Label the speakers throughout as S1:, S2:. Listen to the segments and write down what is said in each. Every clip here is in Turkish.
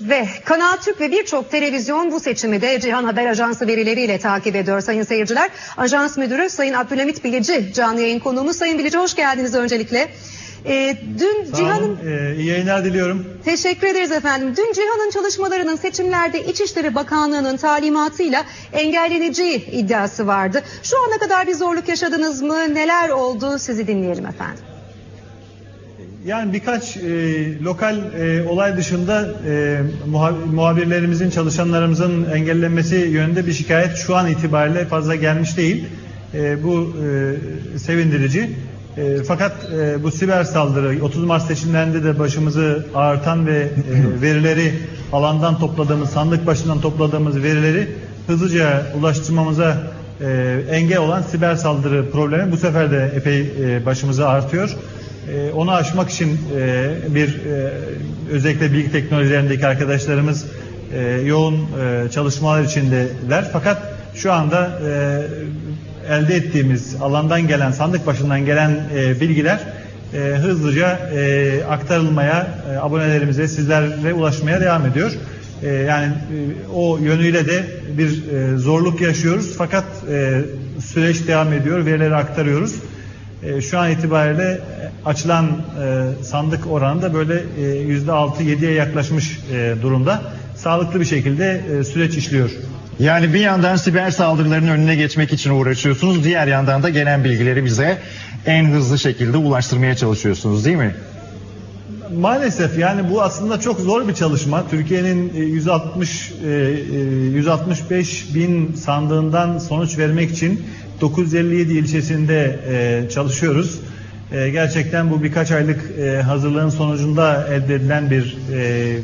S1: Ve Kanal Türk ve birçok televizyon bu seçimi de Cihan Haber Ajansı verileriyle takip ediyor sayın seyirciler. Ajans Müdürü Sayın Abdülhamit Bilici canlı yayın konuğumuz. Sayın Bilici hoş geldiniz öncelikle. Ee, dün Cihan'ın.
S2: Ee, iyi yayınlar diliyorum.
S1: Teşekkür ederiz efendim. Dün Cihan'ın çalışmalarının seçimlerde İçişleri Bakanlığı'nın talimatıyla engelleneceği iddiası vardı. Şu ana kadar bir zorluk yaşadınız mı? Neler oldu? Sizi dinleyelim efendim.
S2: Yani birkaç e, lokal e, olay dışında e, muha- muhabirlerimizin, çalışanlarımızın engellenmesi yönünde bir şikayet şu an itibariyle fazla gelmiş değil. E, bu e, sevindirici. E, fakat e, bu siber saldırı 30 Mart seçimlerinde de başımızı ağırtan ve e, verileri alandan topladığımız, sandık başından topladığımız verileri hızlıca ulaştırmamıza e, engel olan siber saldırı problemi bu sefer de epey e, başımızı ağrıtıyor. E, onu aşmak için e, bir e, özellikle bilgi teknolojilerindeki arkadaşlarımız e, yoğun çalışmalar içindeler. Fakat şu anda elde ettiğimiz alandan gelen, sandık başından gelen bilgiler hızlıca aktarılmaya, abonelerimize, sizlere ulaşmaya devam ediyor. Yani o yönüyle de bir zorluk yaşıyoruz. Fakat süreç devam ediyor, verileri aktarıyoruz. E, şu an itibariyle e, açılan e, sandık oranı da böyle e, yüzde altı yediye yaklaşmış durumda. Sağlıklı bir şekilde süreç işliyor.
S3: Yani bir yandan siber saldırıların önüne geçmek için uğraşıyorsunuz. Diğer yandan da gelen bilgileri bize en hızlı şekilde ulaştırmaya çalışıyorsunuz değil mi?
S2: Maalesef yani bu aslında çok zor bir çalışma. Türkiye'nin e, 160 e, e, 165 bin sandığından sonuç vermek için 957 ilçesinde e, çalışıyoruz. E, Gerçekten bu birkaç aylık e, hazırlığın sonucunda elde edilen bir e, e,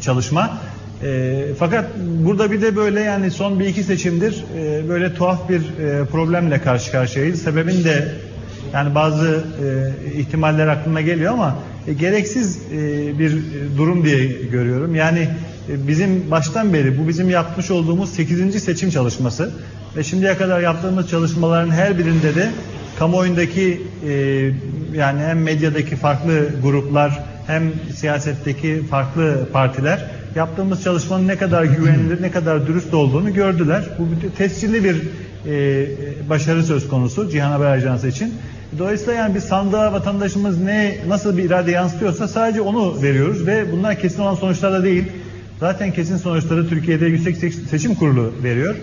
S2: çalışma. E, fakat burada bir de böyle yani son bir iki seçimdir e, böyle tuhaf bir e, problemle karşı karşıyayız. Sebebini de yani bazı e, ihtimaller aklıma geliyor ama e, gereksiz e, bir e, durum diye görüyorum. Yani bizim baştan beri bu bizim yapmış olduğumuz 8. seçim çalışması ve şimdiye kadar yaptığımız çalışmaların her birinde de kamuoyundaki yani hem medyadaki farklı gruplar hem siyasetteki farklı partiler yaptığımız çalışmanın ne kadar güvenilir, ne kadar dürüst olduğunu gördüler. Bu tescilli bir başarı söz konusu Cihan Haber Ajansı için. Dolayısıyla yani bir sandığa vatandaşımız ne nasıl bir irade yansıtıyorsa sadece onu veriyoruz ve bunlar kesin olan sonuçlar da değil. Zaten kesin sonuçları Türkiye'de Yüksek Seç- Seçim Kurulu veriyor.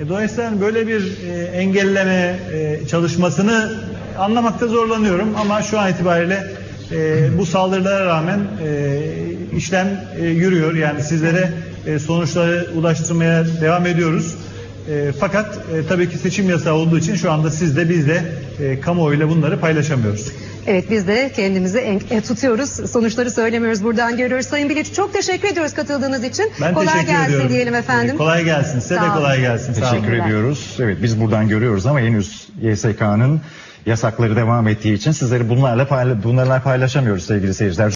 S2: E, dolayısıyla böyle bir e, engelleme e, çalışmasını anlamakta zorlanıyorum ama şu an itibariyle e, bu saldırılara rağmen e, işlem e, yürüyor. Yani sizlere e, sonuçları ulaştırmaya devam ediyoruz. E, fakat e, tabii ki seçim yasağı olduğu için şu anda siz de biz de e, kamuoyuyla bunları paylaşamıyoruz.
S1: Evet biz de kendimizi en- e, tutuyoruz. Sonuçları söylemiyoruz. Buradan görüyoruz. Sayın Bilici çok teşekkür ediyoruz katıldığınız için.
S2: Ben
S1: kolay
S2: teşekkür
S1: gelsin
S2: ediyorum.
S1: diyelim efendim.
S2: E, kolay gelsin. Size
S1: Sağ
S2: de
S1: olun.
S2: kolay gelsin.
S3: Teşekkür ediyoruz. Evet biz buradan görüyoruz ama henüz YSK'nın yasakları devam ettiği için sizleri bunlarla payla bunlarla paylaşamıyoruz sevgili seyirciler.